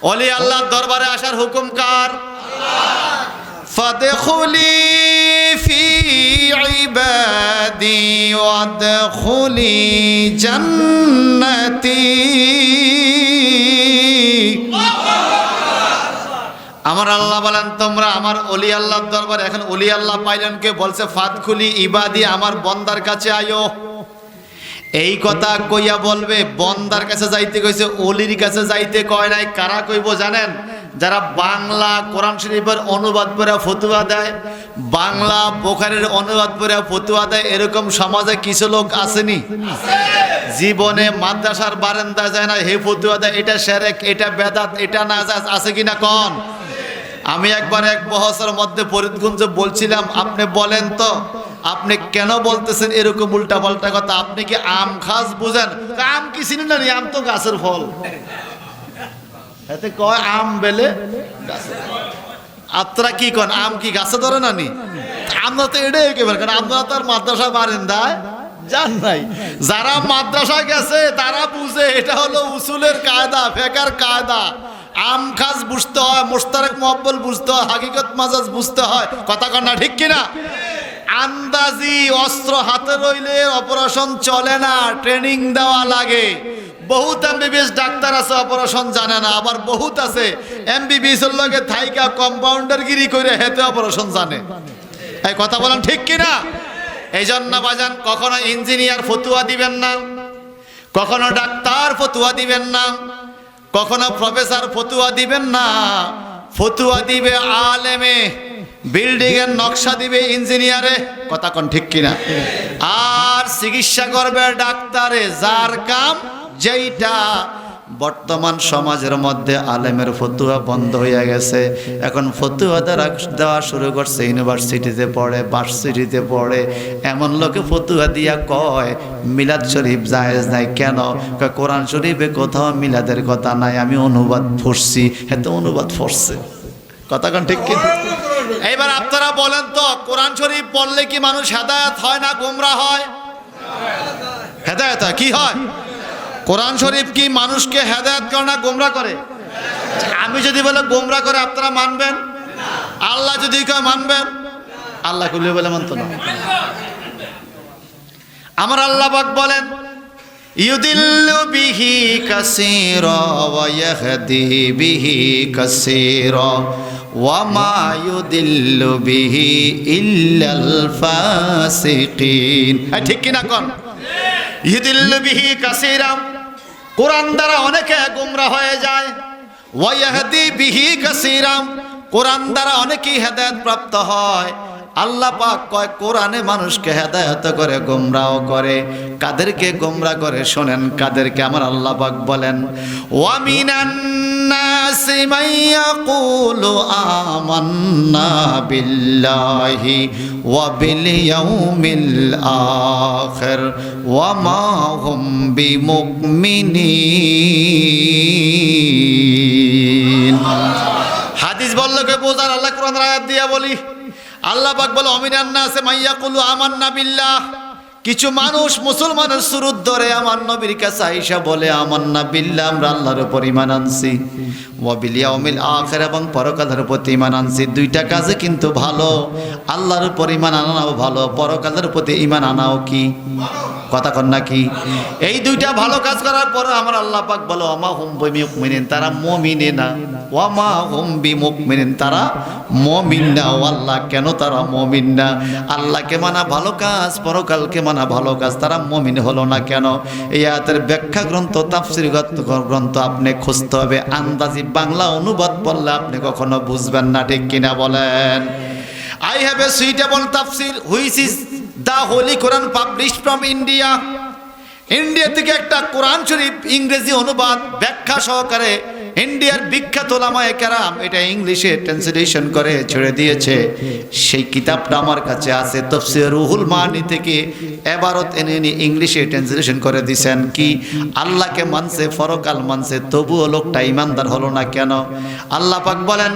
অলি আল্লাহর দরবারে আসার হুকুম কার? ফাদখুলি ফি আমার আল্লাহ বলেন, তোমরা আমার অলি আল্লাহর দরবারে, এখন অলি আল্লাহ পাইলেন কে? বলছে, ফাদখুলি ইবাদি আমার বন্দার কাছে আয়ো। এই কথা কইয়া বলবে, বন্দার কাছে যাইতে কইছে, অলির কাছে যাইতে কয় নাই, কারা কইব জানেন? যারা বাংলা কোরআন শরীফের অনুবাদ করে ফতুয়া দেয়, বাংলা বোখারের অনুবাদ করে ফতুয়া দেয়, এরকম সমাজে কিছু লোক আসেনি। জীবনে মাদ্রাসার বারান্দা যায় না, হে ফতুয়া দেয়, এটা সেরেক, এটা বেদাত, এটা না আছে কিনা কন? আমি একবার এক বহসের মধ্যে ফরিদগঞ্জে বলছিলাম, আপনি বলেন তো আপনি কেন বলতেছেন এরকম উল্টা পাল্টা কথা? আপনি কি আম খাস বুঝেন? আম কি চিনি না আম তো গাছের ফল। এতে কয় আম বেলে? আপনারা কি কন? আম কি গাছে ধরে না নি? আমরা তো এটাই একেবারে, কারণ আপনারা তো আর মাদ্রাসা বারেন্দায় জান নাই। যারা মাদ্রাসা গেছে, তারা বুঝে এটা হলো উসুলের কায়দা, ফেকার কায়দা। আম খাস বুঝতে হয় মোস্তারেক মহব্বল বুঝতে হয়, হাকিকত মাজাজ বুঝতে হয়। কথা কন না ঠিক কিনা? আন্দাজি অস্ত্র হাতে রইলে অপারেশন চলে না, ট্রেনিং দেওয়া লাগে। বহুত এমবিবিএস ডাক্তার আছে, অপারেশন জানে না। আবার বহুত আছে, এমবিবিএস এর লগে থাইকা কম্পাউন্ডার গিরি করে হেতে অপারেশন জানে। এই কথা বলেন ঠিক কিনা? এই জন্য বাজান, কখনো ইঞ্জিনিয়ার ফতুয়া দিবেন না, কখনো ডাক্তার ফতুয়া দিবেন না, কখনো প্রফেসর ফতুয়া দিবেন না। ফতুয়া দিবে আলেমে। বিল্ডিং এর নকশা দিবে ইঞ্জিনিয়ারে। কথা কোন ঠিক কিনা? আর চিকিৎসা করবে ডাক্তারে, যার কাম যেইটা। বর্তমান সমাজের মধ্যে আলেমের ফতুয়া বন্ধ হয়ে গেছে। এখন ফতুয়া দ্বারা দেওয়া শুরু করছে, ইউনিভার্সিটিতে পড়ে, ভার্সিটিতে পড়ে। এমন লোকে ফতুয়া দিয়া কয়, মিলাদ শরীফ জায়েজ নাই কেন? কোরআন শরীফে কোথাও মিলাদের কথা নাই, আমি অনুবাদ পড়ছি। এত অনুবাদ পড়ছে। কথা কোন ঠিক কি বলেন তো, কোরআন শরীফ পড়লে কি মানুষ হেদায়াত হয় না গোমরা হয়? হেদায়াত হয়, কি হয়? কোরআন শরীফ কি মানুষকে হেদায়াত করে না গোমরা করে? আমি যদি বলে গোমরা করে, আপনারা মানবেন? আল্লাহ যদি কয় মানবেন? আল্লাহ কুলিয়ে বলে মানত না। আমার আল্লাহ পাক বলেন, ইউদিল্লু বিহি কাসীরা ওয়া ইয়াহদি বিহি কাসীরা ঠিক কিনা বিহি কাসীরা কোরআন দ্বারা অনেকে হয়ে যায়। বিহি কাসীরা কোরআন দ্বারা হেদায়েত প্রাপ্ত হয়। আল্লাহ পাক কয়, কোরআনে মানুষকে হেদায়ত করে, গোমরাও করে। কাদেরকে গোমরা করে, শোনেন কাদেরকে আমার আল্লাহ পাক বলেন। ওয়ামিনান আমান্না বিল্লাহি ওয়া বিল ইয়াউমিল আখির ওয়া মা হুম বিমুমিনিন হাদিস বললোকে বোঝার? আল্লাহ কোরআন আয়াত দিয়া বলি। আল্লাহ বলে অমিনান্না আছে মাইয়া কুলু আমান্না বিল্লাহ। কিছু মানুষ মুসলমানের সুরুত ধরে আমার নবীর কাছে আইসা বলে আমান্না বিল্লাহ আমরা আল্লাহর উপর ইমান আনছি। ওয়াবিল ইয়াউমিল আখির এবং পরকালের প্রতি ইমান আনছি। দুইটা কাজে কিন্তু ভালো। আল্লাহর উপর ইমান আনাও ভালো, পরকালের প্রতি ইমান আনাও কি? কথা কন নাকি এই দুইটা ভালো কাজ করার পর আমার আল্লাহ পাক বলো অমা হুম বিমুকমিনিন তারা মুমিনে না। ওয়ামা হুম বিমুকমিনিন, তারা মুমিন না। ও আল্লাহ, কেন তারা মুমিন না? আল্লাহকে মানা ভালো কাজ, পরকালকে মানা ভালো কাজ, তারা মুমিন হলো না কেন? এই আয়াতের ব্যাখ্যা গ্রন্থ তাফসিরগত গ্রন্থ আপনি খুঁজতে হবে। আন্দাজি বাংলা অনুবাদ পড়লে আপনি কখনো বুঝবেন না, ঠিক কিনা বলেন? I have a suitable tafsir which is the Holy Quran published from India. India থেকে একটা কোরআন শরীফ ইংরেজি অনুবাদ ব্যাখ্যা সহকারে ইন্ডিয়ার বিখ্যাত ওলামায়ে কেরাম, এটা ইংলিশে ট্রান্সলেশন করে ছেড়ে দিয়েছে। সেই কিতাবটা আমার কাছে আছে, তফসির রুহুল মানি থেকে এবারত এনে এনে ইংলিশে ট্রান্সলেশন করে দিছেন কি, আল্লাহকে মানছে, ফরকাল মানছে, তবুও লোকটা ইমানদার হলো না কেন? আল্লাহ পাক বলেন,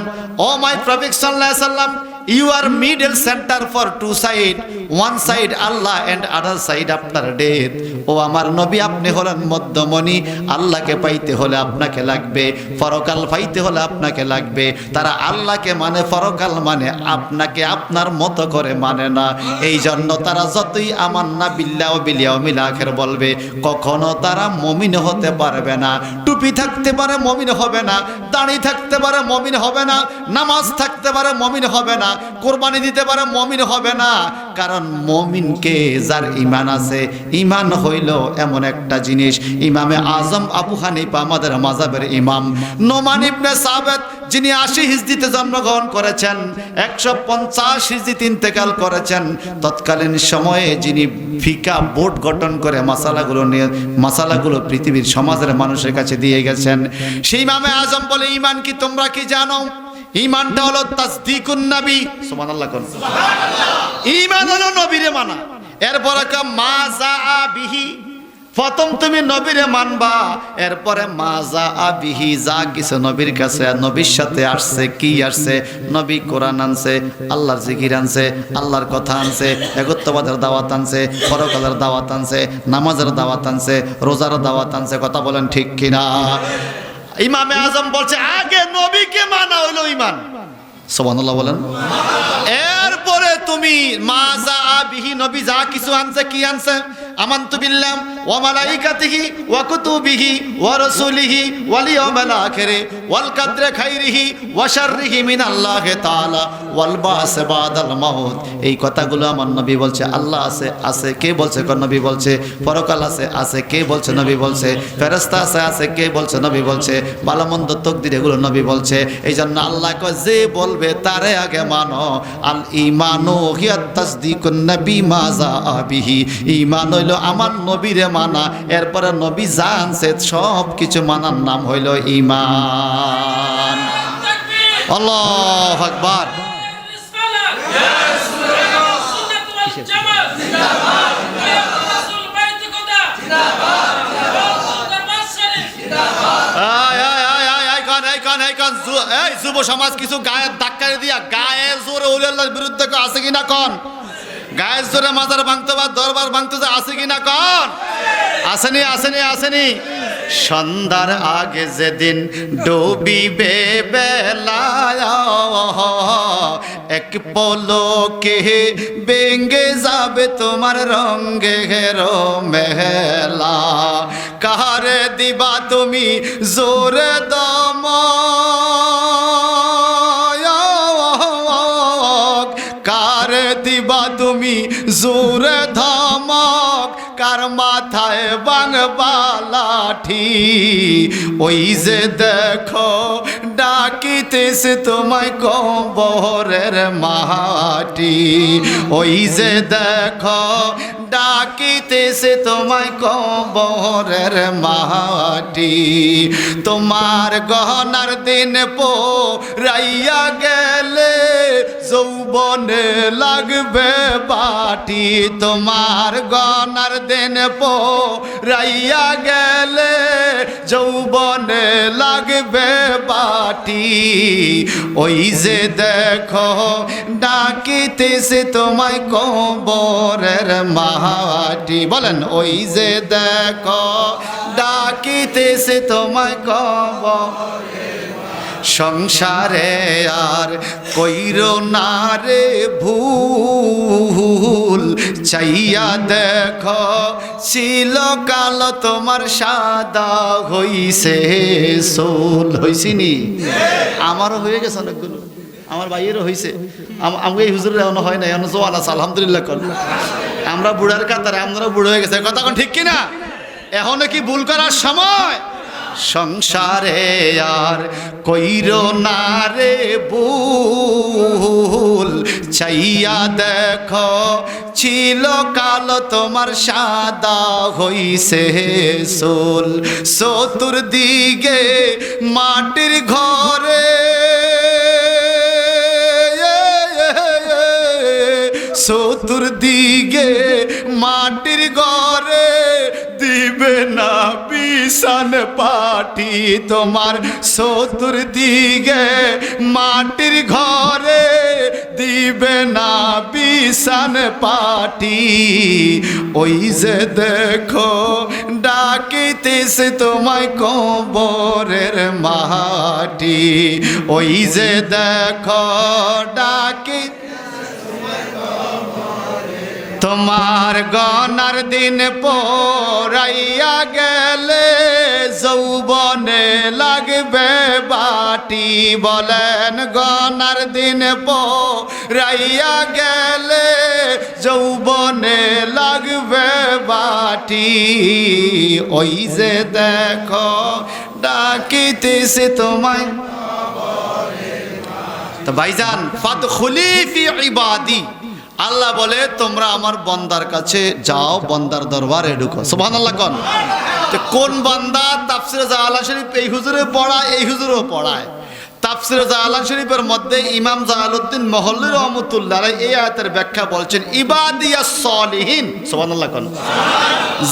ও মাই প্রফেট সাল্লাল্লাহু আলাইহি সাল্লাম you are middle center for two side one side Allah and other side আপনার ডেথ ও আমার নবী, আপনি হলেন মধ্যমণি, আল্লাহকে পাইতে হলে আপনাকে লাগবে, ফরকাল পাইতে হলে আপনাকে লাগবে। তারা আল্লাহকে মানে ফরকাল মানে আপনাকে আপনার মতো করে মানে না। এই জন্য তারা যতই আমার না বিল্লা ও বিলিয়া মিলাখের বলবে, কখনো তারা মমিন হতে পারবে না। টুপি থাকতে পারে মমিন হবে না, দাড়ি থাকতে পারে মমিন হবে না, নামাজ থাকতে পারে মমিন হবে না। কোরবানি দিতে পারে, মমিন হবে না। কারণ মমিনকে যার ইমান আছে ইমান হইল এমন একটা জিনিস। ইমামে আজম আবু হানিফা আমাদের মাজাবের ইমাম। নোমান ইবনে সাবেত, যিনি আশি হিজদিতে জন্মগ্রহণ করেছেন, একশো পঞ্চাশ হিজদিতে ইন্তেকাল করেছেন। তৎকালীন সময়ে যিনি ফিকা বোর্ড গঠন করে মশালাগুলো নিয়ে মশালাগুলো পৃথিবীর সমাজের মানুষের কাছে দিয়ে গেছেন। সেই ইমামে আজম বলে ইমান কি তোমরা কি জানো? ইমানটা হলো তাসদিকুন নবী। সুবহানাল্লাহ কোন। ইমান হলো নবীরে মানা। এরপর মা যা বিহি। প্রথম তুমি নবীরে মানবা, এরপরে মা যা বিহি। যা কিছু নবীর কাছে নবীর সাথে আসছে, কি আসছে? নবী কোরআন আনছে, আল্লাহর জিকির আনছে, আল্লাহর কথা আনছে, একত্ববাদের দাওয়াত আনছে, পরকালের দাওয়াত আনছে, নামাজের দাওয়াত আনছে, রোজার দাওয়াত আনছে, কথা বলেন ঠিক কিনা? ইমামে আজম বলছে আগে নবীকে মানা হইল ইমান। সোবান বলেন। এরপরে তুমি নবী যা কিছু আনছে কি আনছে? ওয়া মালাইকাতিহি কুতুবিহি ওয়াল খাইরিহি মিনাল্লাহি তাআলা ওয়াল বাদাল এই কথাগুলো আমার নবী বলছে, আল্লাহ আছে আছে, কে বলছে কোন নবী বলছে? পরকাল আছে আছে, কে বলছে নবী বলছে? ফেরেশতা আছে আছে, কে বলছে নবী বলছে? ভালো মন্দ তকদির এগুলো নবী বলছে। এই জন্য আল্লাহ যে বলবে তারে আগে মানো। আল ইমানু হিয়া তাসদিকুন নবী মাজা আবিহি। ইমান হইল আমার নবীরে মানা এরপরে নবী জানছে সব কিছু মানার নাম হইল ইমান আল্লাহ আকবার। আয়, এই যুব সমাজ কিছু গায়ের ধাক্কায় দিয়া গায়ের জোরে উলিয়াল্লাহর বিরুদ্ধে আছে কিনা কন? গায়ের জোরে মাজার ভাঙতে বা দরবার ভাঙতে যে আছে কিনা কন? আসেনি আসেনি আসেনি। সন্ধ্যার আগে যেদিন ডুবিবে এক পলকে বেঙ্গে যাবে তোমার রঙ্গে হেরো মেলা। কাহারে দিবা তুমি জোরে দম জোরে ধমক, কার মাথায় বাংবা লাঠি ওই যে দেখো, ডাকিতেছে তোমায় কবরের মাটি ওই যে দেখো, ডাকিতেছে তোমায় কবরের মাটি তোমার গহনার দিন পো রাইয়া গেলে। যৌবনে লাগবে বাটি, তোমার গনার দিন পো রাইয়া গেলে যৌবনে লাগবে বাটি। ওই যে দেখো, ডাকিতেছে তোমায় কবরের মাটি। বলেন, ওই যে দেখো, ডাকিতেছে তোমায় কবর সংসারে আর কইর না রে ভুল। চাইয়া দেখ, ছিল কাল তোমার সাদা হইছে সোল। হইছিনি আমারও হয়ে গেছে অনেকগুলো। আমার ভাইয়েরও হয়েছে আমাকে এই হুজুরের এমন হয় না এমন জোয়ান আছে, আলহামদুলিল্লাহ কর। আমরা বুড়ার কাতারে আপনারা বুড়ো হয়ে গেছে। কথা ঠিক কিনা? এখনও কি ভুল করার সময়? সংসারে আর কইর না রে ভুল। চাইয়া দেখ, ছিল কাল তোমার সাদা হইছে সোল। চতুর দিকে মাটির ঘরে। চতুর্দিকে মাটির ঘরে দিবে না বিছান পাটি তোমার চতুর্দিকে মাটির ঘরে দিবে না বিছান পাটি ওই যে দেখো, ডাকিতেছে তোমায় কবরের মাটি। ওই যে দেখো, ডাকি তোমার গনার দিন পরাইয়া গেলে যৌবনে লাগবে বাটি। বলেন গনার দিন পরাইয়া গেলে যৌবনে লাগবে বাটি। ওই যে দেখো, ডাকিতেছে তোমায়। তো ভাইজান ফাদ খুলিফি ইবাদি। আল্লাহ বলে, তোমরা আমার বন্দার কাছে যাও, বন্দার দরবারে ঢুকো। সুবহান আল্লাহ কন কোন বান্দা তাফসিরে জালাল শরীফ এই হুজুরে পড়ায়, এই হুজুরও পড়ায়। তাফসিরে জালাল শরীফের মধ্যে ইমাম জালালউদ্দিন মহল্লি রহমতুল্লাহ এই আয়াতের ব্যাখ্যা বলছেন ইবাদিয়া সলিহিন। সুবহান আল্লাহ কন।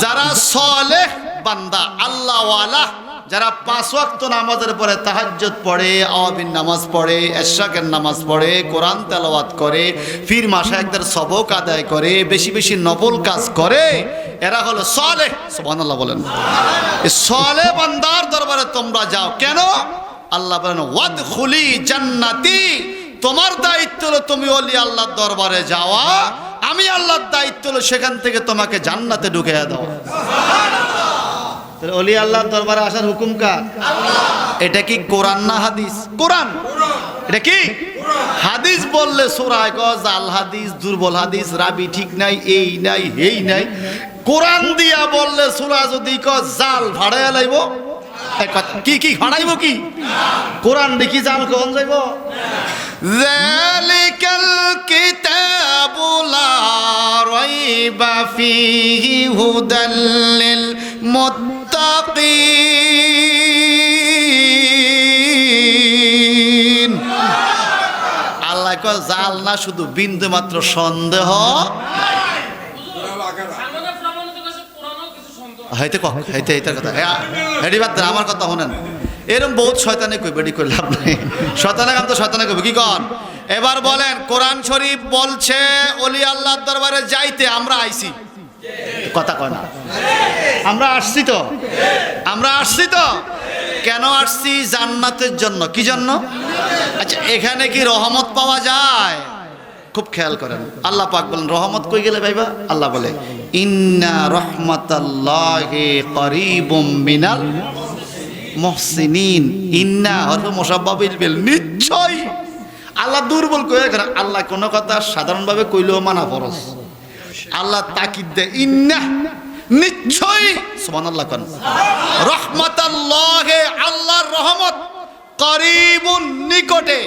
যারা সলেহ বান্দা, আল্লাহওয়ালা যারা পাঁচ ওয়াক্ত নামাজের পরে তাহাজ্জুদ পড়ে আওয়াবিন নামাজ পড়ে, এশরাকের নামাজ পড়ে, কোরআন তেলাওয়াত করে ফির মাসায়কদের সবক আদায় করে, বেশি বেশি নবল কাজ করে, এরা হলো সলেহ। সুবহানাল্লাহ বলেন। সলে বান্দার দরবারে তোমরা যাও। কেন? আল্লাহ বলেন ওয়াদ খুলি জান্নাতি। তোমার দায়িত্ব হলো তুমি অলি আল্লাহর দরবারে যাওয়া। আমি আল্লাহর দায়িত্ব হলো সেখান থেকে তোমাকে জান্নাতে ঢুকে দাও। তাহলে অলি আল্লাহ দরবারে আসার হুকুম কার? এটা কি কোরআন না হাদিস? কোরআন। এটা কি? হাদিস বললে সোরায় জাল হাদিস, দুর্বল হাদিস, রাবি ঠিক নাই, এই নাই, হেই নাই। কোরআন দিয়া বললে সোরা যদি ক, জাল ভাড়াইয়া লাইব? কি কি, ভাড়াইব কি? কোরআন দেখি জাল কখন যাইব? জালিকাল কিতাবুলা রাইবা ফিহি হুদাল লিল মুত্তাকিন। আল্লাহ কয়, জাল না, শুধু বিন্দু মাত্র সন্দেহ। হয়তো কখন হয়তো এইটার কথা। হেডি বাদ আমার কথা শোনেন। এরম বহুত শয়তানে কইবে এটি করলাম নাই শয়তানে কাম তো শয়তানে কইবে, কি কন? এবার বলেন, কোরআন শরীফ বলছে, অলি আল্লাহর দরবারে যাইতে আমরা আইছি। কথা কয় না। আমরা আসছি তো। আমরা আসছি তো। কেন আসছি জান্নাতের জন্য? কি জন্য? আচ্ছা এখানে কি রহমত পাওয়া যায়? খুব খেয়াল করেন। আল্লাহ পাক বলেন, রহমত কই গেলে ভাইবা? আল্লাহ বলে, ইন্না রহমাতাল্লাহি করিবুম মিনাল মুহসিনিন। ইন্না হরফ মুসাব্বাবিল বিল নিশ্চয় আল্লাহ দুর্বল করে আল্লাহ কোন কথা সাধারণভাবে কইলেও মানা ফরজ। আল্লাহ তাকিদ দে ইন্না নিশ্চয় সুবহানাল্লাহ কোন। রহমাতাল্লাহি আল্লাহর রহমত করিবুন নিকটে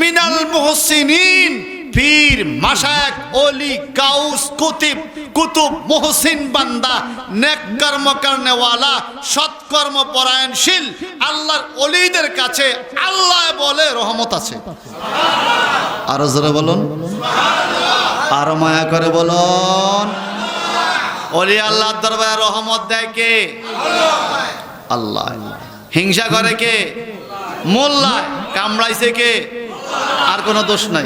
মিনাল মুহসিনিন। পীর, মাশায়েখ অলি গাউস কুতুব কুতুব, মুহসিন বান্দা, নেক কর্ম করনেওয়ালা সৎকর্ম পরায়ণশীল, আল্লাহর অলিদের কাছে আল্লাহ বলে রহমত আছে। আরও জোরে বলুন। আরও মায়া করে বলুন অলি আল্লাহর দরবারে রহমত দেয় কে? আল্লাহ। হিংসা করে কে? মোল্লায়। কামড়াইছে কে? আর কোনো দোষ নাই।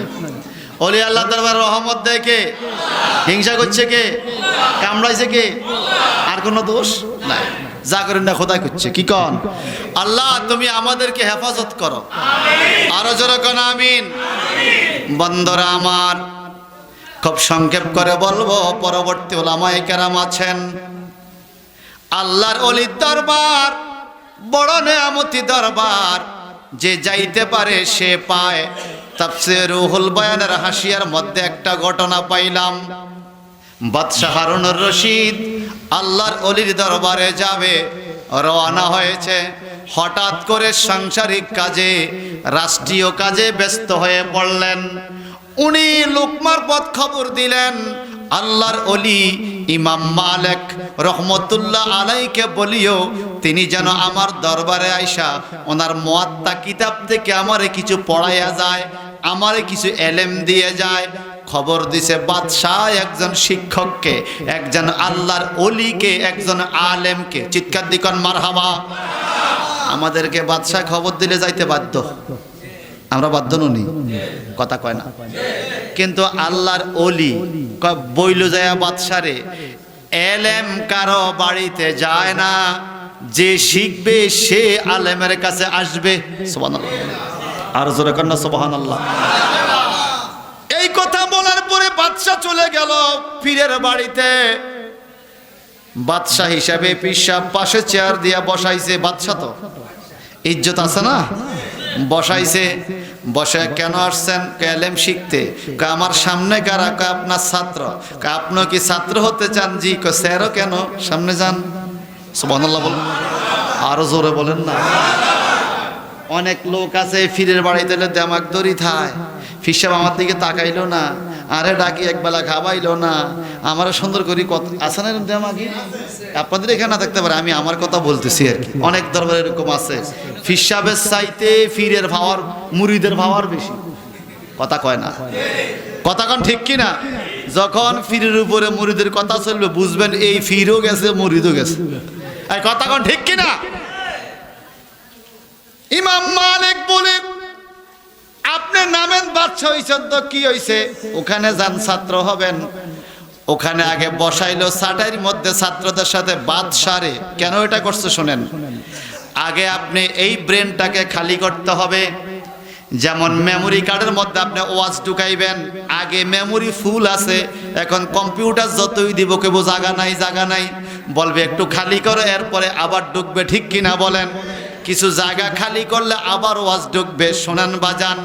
অলি আল্লাহ দরবার রহমত দেয় কে? হিংসা করছে কে? কামড়াইছে কে? আর কোনো দোষ নাই। যা করেন না খোদাই করছে। কি কন? আল্লাহ, তুমি আমাদেরকে হেফাজত করো। আরও জোরে কন, আমিন। বন্দরা আমার খুব সংক্ষেপ করে বলব, পরবর্তী ওলামায়ে কেরাম আছেন। আল্লাহর অলির দরবার, বড় নেয়ামতি দরবার, যে যাইতে পারে সে পায়। তাপসে রুহুল বয়ানের হাসিয়ার মধ্যে একটা ঘটনা পাইলাম। বাদশাহ হারুনুর রশিদ আল্লাহর অলির দরবারে যাবে, রওনা হয়েছে। হঠাৎ করে সাংসারিক কাজে, রাষ্ট্রীয় কাজে ব্যস্ত হয়ে পড়লেন। উনি লোকমার পথ খবর দিলেন। আল্লাহর অলি ইমাম মালেক রহমতুল্লাহ আলাইকে বলিও, তিনি যেন আমার দরবারে আইসা ওনার মোয়াত্তা কিতাব থেকে আমারে কিছু পড়াইয়া যায়, আমারে কিছু এলেম দিয়ে যায়। খবর দিছে, বাদশাহ একজন শিক্ষককে, একজন আল্লাহর অলিকে একজন আলেমকে। চিৎকার দিকন মারহাবা। আমাদেরকে বাদশাহ খবর দিলে যাইতে বাধ্য। আমরা বাধ্য ননি কথা কয় না। কিন্তু আল্লাহর অলি বইল যায় বাদশারে, এলেম কারও বাড়িতে যায় না। যে শিখবে সে আলেমের কাছে আসবে। আর জোরে কন্যা সুবহান আল্লাহ এই কথা বলার পরে বাদশাহ চলে গেল পীরের বাড়িতে। বাদশাহ হিসাবে পিসাব পাশে চেয়ার দিয়া বসাইছে। বাদশাহ তো। ইজ্জত আছে না? বসাইছে। বসে কেন আসছেন? এলেম শিখতে। আমার সামনে কারা? কয় আপনার ছাত্র? আপনি কি ছাত্র হতে চান? জি কয় স্যারও কেন? সামনে যান। সুবহানাল্লাহ বলেন। আরও জোরে বলেন না। অনেক লোক আছে ফিরের বাড়িতে দেমাক দড়ি থায়। ফিসাব আমার দিকে তাকাইলো না। আরে ডাকি একবেলা খাওয়াইলো না। আমার সুন্দর করি কত আছে না দেমাকি? আপনাদের এখানে না থাকতে পারে, আমি আমার কথা বলতেছি আর কি। অনেক দরবার এরকম আছে। ফিসাবের চাইতে ফিরের ভাওয়ার, মুড়িদের ভাওয়ার বেশি। কথা কয় না? কথা কন ঠিক কি না যখন ফিরের উপরে মুড়িদের কথা চলবে, বুঝবেন এই ফিরও গেছে, মুড়িদও গেছে। এই কথা কন ঠিক কি না ইমাম মালিক বলে, আপনি নামেন বাদশা হইছেন তো কি হইছে? ওখানে যান, ছাত্র হবেন। ওখানে আগে বসাইলো সাটাইর মধ্যে ছাত্রদের সাথে বাদ সারে কেন এটা করছে শোনেন? আগে আপনি এই ব্রেনটাকে খালি করতে হবে। যেমন মেমোরি কার্ডের মধ্যে আপনি ওয়াজ ঢুকাইবেন, আগে মেমোরি ফুল আছে, এখন কম্পিউটার যতই দিব কেব জায়গা নাই, জাগা নাই, বলবে একটু খালি করো, এরপরে আবার ঢুকবে, ঠিক কিনা বলেন? কিছু জায়গা খালি করলে আবার ওয়াজ ঢুকবে, শোনান বাজান।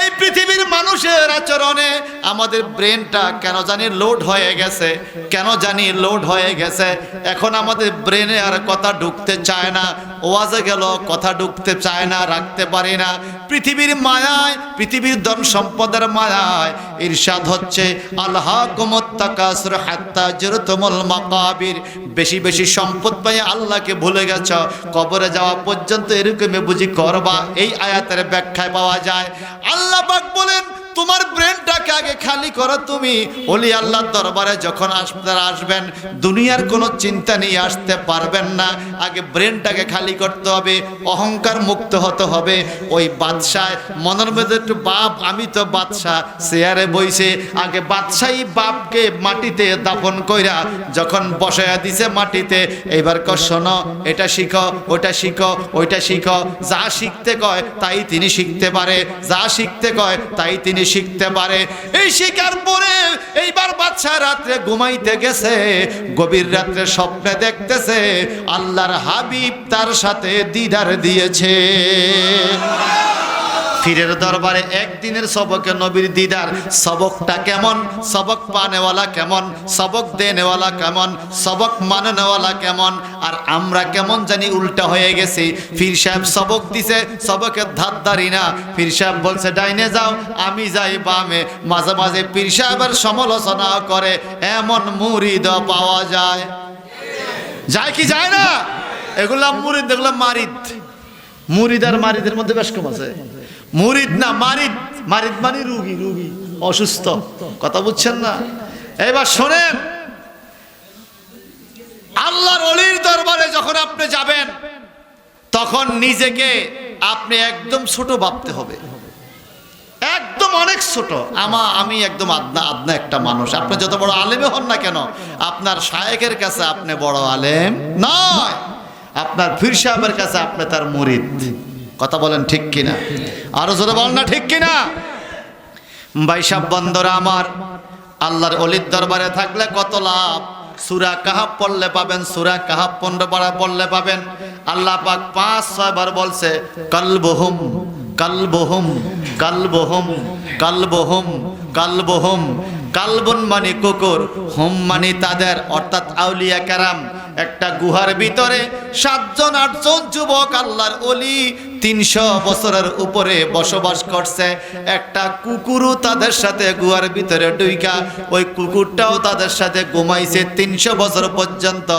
এই পৃথিবীর মানুষের আচরণে আমাদের ব্রেনটা কেন জানি লোড হয়ে গেছে, কেন জানি লোড হয়ে গেছে। এখন আমাদের ব্রেনে আর কথা ঢুকতে চায় না, ওয়াজে গেল, কথা ঢুকতে চায় না, রাখতে পারি না। পৃথিবীর মায়ায়, পৃথিবীর ধন সম্পদের মায়ায় ইরশাদ হচ্ছে আল্লাহ কুমত্তাকাসুর হাত্তা জুরতুমুল মাকাবির। বেশি বেশি সম্পদ পাই আল্লাহকে ভুলে গেছ, কবরে যাওয়া পর্যন্ত এরকমই বুঝি করবা? এই আয়াতের ব্যাখ্যায় পাওয়া যায়। আল্লাহ বলেন তোমার ব্রেনটাকে আগে খালি করো তুমি। ওলি আল্লাহর দরবারে যখন আপনারা আসবেন, দুনিয়ার কোনো চিন্তা নিয়ে আসতে পারবেন না। আগে ব্রেনটাকে খালি করতে হবে, অহংকার মুক্ত হতে হবে। ওই বাদশাহ মনের মধ্যে একটু বাপ, আমি তো বাদশাহ, চেয়ারে বইছে। আগে বাদশাহী বাপকে মাটিতে দাফন কইরা যখন বসায়া দিছে মাটিতে, এইবার ক শোনো, এটা শিখো ওটা শিখো, ওইটা শিখো। যা শিখতে কয়, তাই তিনি শিখতে পারে। যা শিখতে কয়, তাই তিনি শিখতে পারে। এই শিকার পরে এইবার বাচ্চা রাত্রে ঘুমাইতে গেছে, গভীর রাত্রে স্বপ্নে দেখতেছে, আল্লাহর হাবিব তার সাথে দিদার দিয়েছে। ফিরের দরবারে একদিনের সবকে নবীর দিদার। সবকটা কেমন? সবক পানেওয়ালা কেমন? সবক দেনেওয়ালা কেমন? সবক মাননেওয়ালা কেমন? আর আমরা কেমন জানি উল্টা হয়ে গেছি। ফির সাহেব সবক দিছে, সবকের ধার ধারি না। ফির সাহেব বলছে, ডাইনে যাও, আমি যাই বামে। মাঝে মাঝে পীর সাহেবের সমালোচনা করে, এমন মুরিদ পাওয়া যায়। যায় কি যায় না? এগুলা মুরিদ, এগুলা মারিদ। মুরিদ আর মারিদের মধ্যে বেশ কম আছে। মুরিদ না মারিদ? মারিদ মানে রুগী রুগী, অসুস্থ। কথা বুঝছেন না? এবার শোনেন। আল্লাহর অলির দরবারে যখন আপনি যাবেন, তখন নিজেকে আপনি একদম ছোট ভাবতে হবে। একদম অনেক ছোট। আমা, আমি একদম আদনা আদনা একটা মানুষ। আপনি যত বড় আলেমে হন না কেন, আপনার শায়েকের কাছে আপনি বড় আলেম নয়। আপনার ফির সাহেবের কাছে আপনি তার মুরিদ। কথা বলেন ঠিক কিনা? আরও জোরে বলেন না ঠিক কিনা? বাইসাব বন্দরা আমার, আল্লাহর অলির দরবারে থাকলে কত লাভ? সুরা কাহাব পড়লে পাবেন, সুরা কাহাব পনেরো পাড়া পড়লে পাবেন। আল্লাহ পাক পাঁচ, ছয় বার বলছে, কলবহুম, কালবহুম কালবহুম কালবহুম কালবহুম, কালবন মানে কুকুর, হোম মানে তাদের। অর্থাৎ আউলিয়া কারাম, একটা গুহার ভিতরে সাতজন, আটজন যুবক আল্লাহর অলি তিনশো বছরের উপরে বসবাস করছে। একটা কুকুরও তাদের সাথে গুহার ভিতরে ডুইকা ওই কুকুরটাও তাদের সাথে ঘুমাইছে তিনশো বছর পর্যন্ত।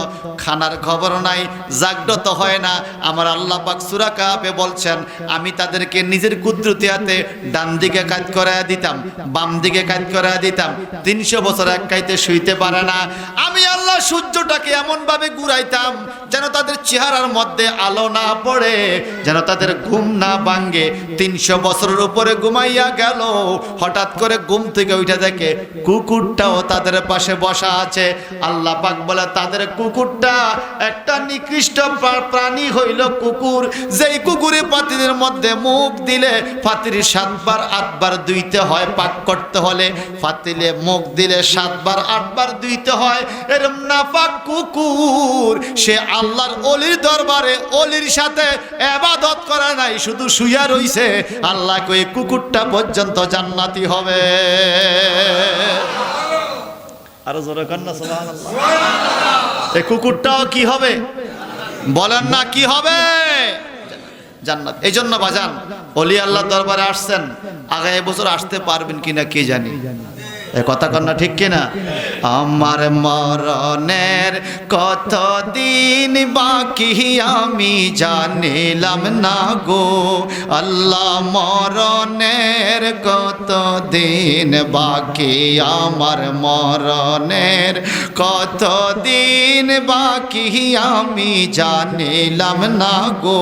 খানার খবর নাই, জাগ্রত হয় না। আমার আল্লাহ পাক সুরা কাপে বলছেন, আমি তাদেরকে নিজের কুদরতি হাতে ডান দিকে কাজ করা দিতাম, বাম দিকে কাজ করা দিতাম। তিনশো বছর এক কাইতে শুইতে পারে না। আমি আল্লাহ সূর্যটাকে এমন ভাবে ঘুরাইতাম যেন তাদের চেহারার মধ্যে আলো না পড়ে, যেন তাদের ঘুম না ভাঙ্গে তিনশো বছরের উপরে ঘুমাইয়া গেল, হঠাৎ করে ঘুম থেকে উঠে দেখে কুকুরটাও তাদের পাশে বসা আছে। আল্লাহ পাক বলে, তাদের কুকুরটা একটা নিকৃষ্ট প্রাণী হইল কুকুর। যেই কুকুরে পাতিদের মধ্যে মুখ দিলে পাতির সাতবার, আটবার দুইতে হয় পাক করতে হলে। পাতিলে মুখ দিলে সাতবার, আটবার দুইতে হয়। এরম নাপাক কুকুর, সে আল্লাহর অলির দরবারে, অলির সাথে এবাদত করে নাই, শুধু শুইয়া রইছে। আল্লাহ কই, কুকুরটা পর্যন্ত জান্নাতি হবে। আরও জোরে কন্যা সুবহানাল্লাহ। কুকুরটাও কি হবে? বলেন না কি হবে? জান্নাত। এই জন্য বাজান, অলি আল্লাহ দরবারে আসছেন। আগামী বছর আসতে পারবেন কিনা কে জানি। কথা কন্যা ঠিক কিনা? আমার মরণের কত দিন বাকি আমি জানিলাম না গো। আল্লাহ, মরণের কত দিন বাকি, আমার মরণের কত দিন বাকি আমি জানিলাম না গো।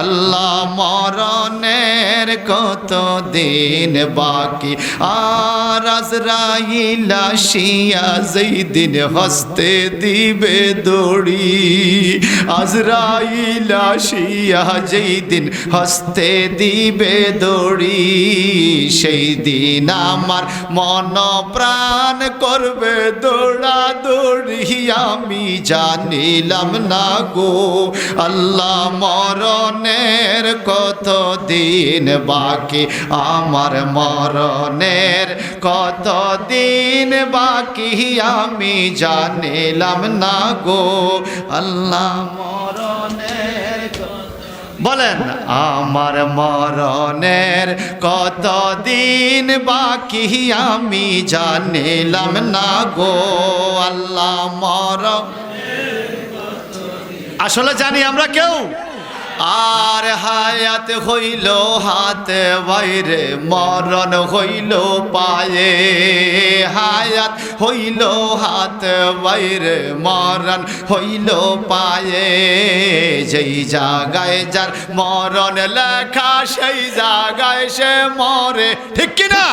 আল্লাহ, মরণের কত দিন বাকি, আর আজরাইল আসিয়া যেই দিন হস্তে দিবে দড়ি, আজরাইল আসিয়া যেই দিন হস্তে দিবে দড়ি সেই দিন আমার মন প্রাণ করবে দৌড়া দৌড়ি আমি জানিলাম না গো, আল্লাহ মরণের কত দিন বাকি? আমার মরণের কত দিন বাকি আমি জানিলাম না গো, আল্লাহ মরণের বলেন, আমার মরণের কত দিন বাকি আমি জানিলাম না গো, আল্লাহ মরণ আসলে জানি আমরা কেউ আর হায়াত হইল হাতে, বাইরে মরণ হইল পায়ে। হায়াত হইল হাতে, বাইরে মরণ হইল পায়ে। যেই জায়গায় যার মরণ লেখা, সেই জায়গায় সে মরে। ঠিক কিনা?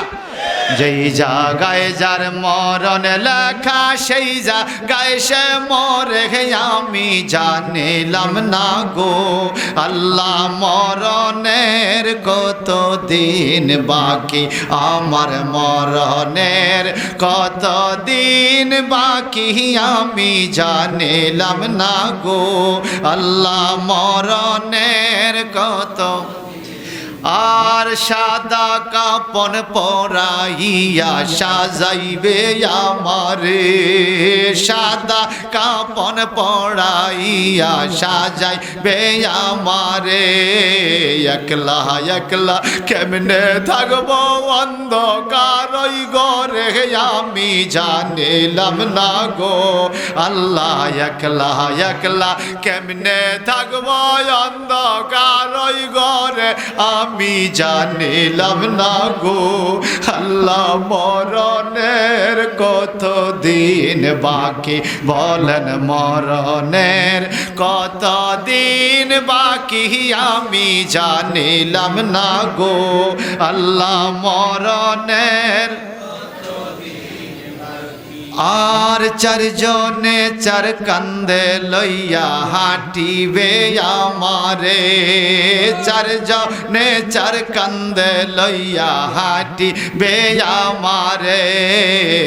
যেই জায়গায় যার মরণ লেখা, সেই জায়গায় সে মরে আমি জানিলাম না গো। আল্লাহ, মরণের কত দিন বাকি? আমার মরণের কত দিন বাকি? আমি জানিলাম না গো। আল্লাহ, মরণের কত আর সাদা কাপন পরাইয়া সাজাইবে আমারে। সাদা কাপন পরাইয়া সাজাইবে আমারে। একলা একলা কেমনে থাকব অন্ধকার ওই ঘরে? আমি জানিলাম না গো। আল্লাহ, একলা একলা কেমনে থাকব অন্ধকার ওই ঘরে? আমি জানিলাম না গো, আল্লাহ মরণের কত দিন বাকি? বলেন মরণের কত দিন বাকি? আমি জানিলাম না গো, আল্লাহ মরণের আর চারজনে চার কান্দে লইয়া হাঁটিবে আমারে। চারজনে চার কান্দে লইয়া হাঁটিবে আমারে।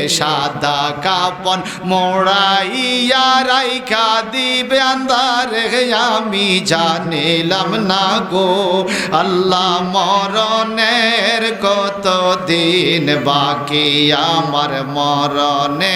সাদা কাপন মোড়াইয়া রাইখা দিবে আন্দারে আমি জানিলাম না গো, আল্লাহ মরণের কত দিন বাকি? আমার মরণে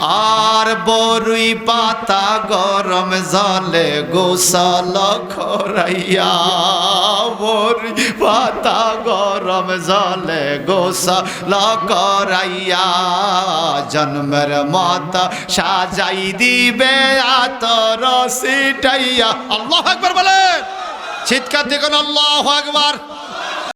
আর বরুই পাতা গরম জলে গোসল খরাইয়া বরুই পাতা গরম জলে গোসল করাইয়া জন্মের মত সাজাই দিবে আতর সিটাইয়া আল্লাহ একবার বলেন। চিৎকার দেখুন আল্লাহ একবার